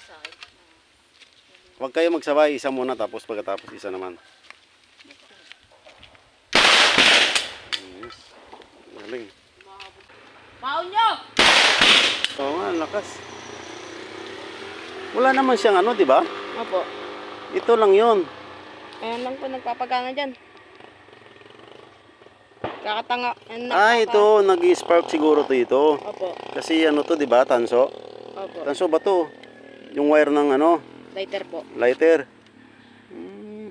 sakit. Huwag kayo magsabay, isa muna tapos pagkatapos isa naman. Yes. Galing. Baon nyo! Oo nga, lakas. Wala naman siyang ano, di ba? Opo. Ito lang yon. Ayan lang po nagpapagana dyan. Kakatanga. Ayan, Ah, ito, nag-spark siguro to ito. Opo. Kasi ano to, di ba, tanso? Opo. Tanso ba to? Yung wire ng ano, Lighter po. lighter. Hmm.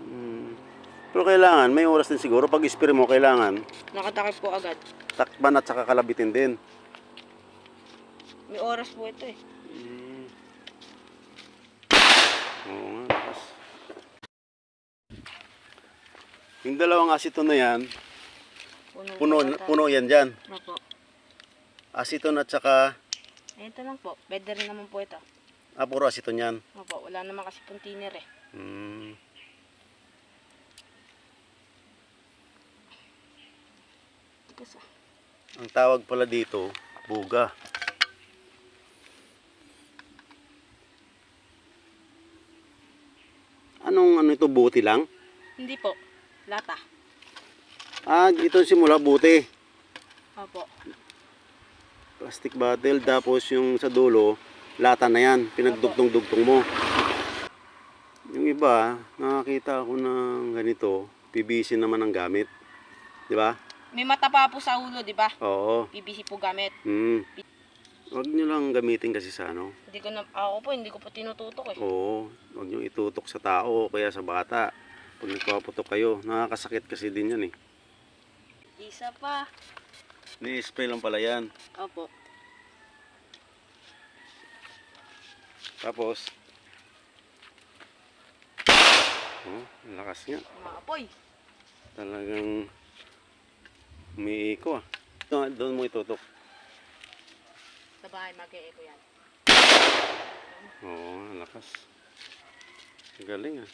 Hmm. Pero kailangan, may oras din siguro. Pag spray mo, kailangan Nakatakip po agad. takban at saka kalabitin din. May oras po ito eh. Hmm. Oo nga. Yung dalawang asiton na yan, Puno. puno, puno yan dyan. Opo. Asiton at saka, Ito lang po. Pwede rin naman po ito. ah, puro asiton yan. Opo. Wala naman kasi container eh. Hmm. Tigas ah. Ang tawag pala dito, buga. Anong ano ito, buti lang? Hindi po. Lata. Ah, ito simula buti. Opo. Plastic bottle, tapos yung sa dulo, lata na yan. Pinagdugtong-dugtong mo. Yung iba, nakakita ako ng ganito, PVC naman ang gamit. Di ba? May mata pa po sa ulo, di ba? Oo. PVC po gamit. Hmm. Huwag nyo lang gamitin kasi sa ano. Hindi ko na, ako po, hindi ko po tinututok eh. Oo, huwag nyo itutok sa tao kaya sa bata. Pag nagpaputok kayo, nakakasakit kasi din yan eh. Isa pa. Ni-spray lang pala yan. Opo. Tapos, oh, lakas nga. Maapoy. Talagang umiiko ah. Doon, doon mo itutok. Sa bahay, mag-e-echo yan. Oo, ang lakas. Galing ah.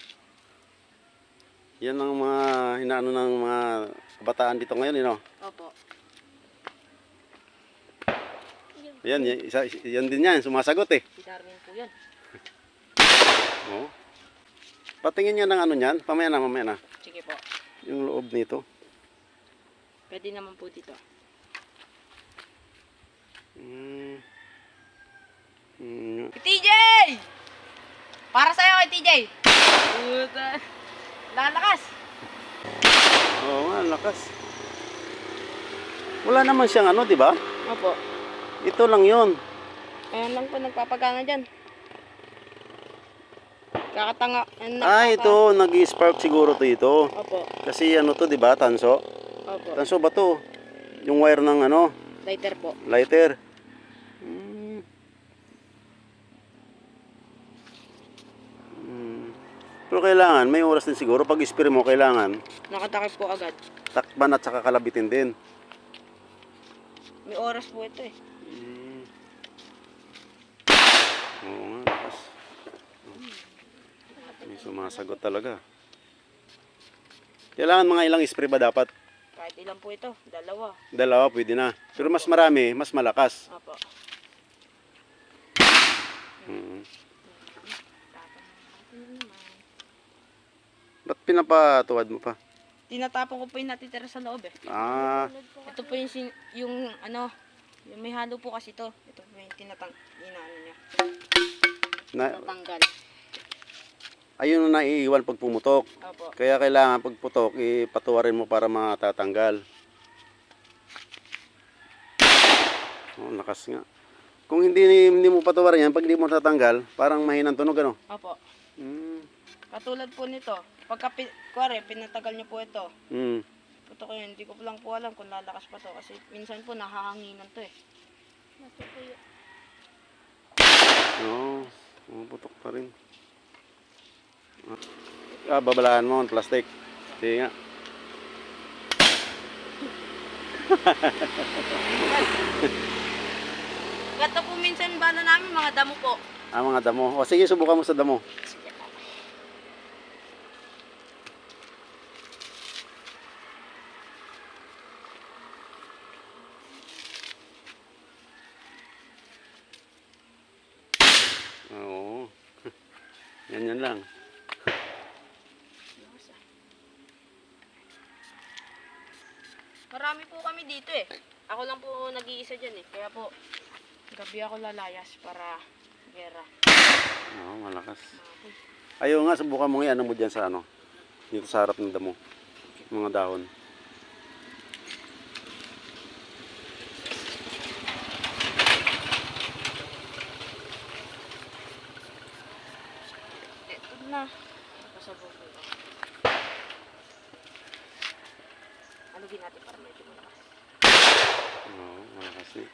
Yan ang mga hinaano ng mga kabataan dito ngayon, you know? Yan, isa, yan din yan, sumasagot eh. Si Darwin po yan. Oo. Patingin niya ng ano niyan, pamaya na, mamaya na. Sige po. Yung loob nito. Pwede naman po dito. Mm. Mm. TJ! Para sa'yo kay TJ! Puta. Lalakas! Oo nga, lakas. Wala naman siyang ano, di ba? Opo. Ito lang yon. Ayan lang po nagpapagana dyan. Kakatanga. Ah, ito, nag-spark siguro to ito. Opo. Kasi ano to, di ba, tanso? Opo. Tanso ba to? Yung wire ng ano, Lighter po. lighter. Mm. Mm. Pero kailangan, may oras din siguro. Pag spray mo, kailangan Nakatakip po agad. takban at saka kalabitin din. May oras po ito eh. Mm. Oo nga, lakas. May sumasagot talaga. Kailangan mga ilang spray ba dapat? Kahit ilan po ito. Dalawa. Dalawa pwede na. Pero mas marami, mas malakas. Opo. Mm. Tapos naman. Ba't pinapatuwad mo pa? Tinatapon ko po yung natitira sa loob eh. Ah, Ito po yung, yung ano, yung may halo po kasi to. Ito po yung tinatang, inaano niya. na, Natanggal. ayun na naiiwan pag pumutok. Opo. Kaya kailangan pag putok, ipatuwarin mo para matatanggal. Oh, lakas nga. Kung hindi hindi mo patuwarin yan, pag hindi mo tatanggal, parang mahinang tunog ano. Opo. Mm. Katulad po nito. Pagka, pi- kuwari, pinatagal niyo po ito. Mm. Puto ko yun, hindi ko po lang po alam kung lalakas pa to. Kasi minsan po nahahanginan to eh. Oo, oh, putok pa rin. Ah, babalaan mo ang plastic. Sige nga. Gato po minsan bala namin mga damo po. Ah, mga damo. O sige, subukan mo sa damo. Sige po. Ganyan lang. Marami po kami dito eh. Ako lang po nag-iisa dyan eh. Kaya po, gabi ako lalayas para gera. Oo, malakas. Mahoy. Ayaw nga, subukan mo nga ano mo dyan sa ano. Dito sa harap ng damo. Mga dahon. Na. Napasabog ko ito. Alugin natin para medyo malakas. Oo, malakas eh.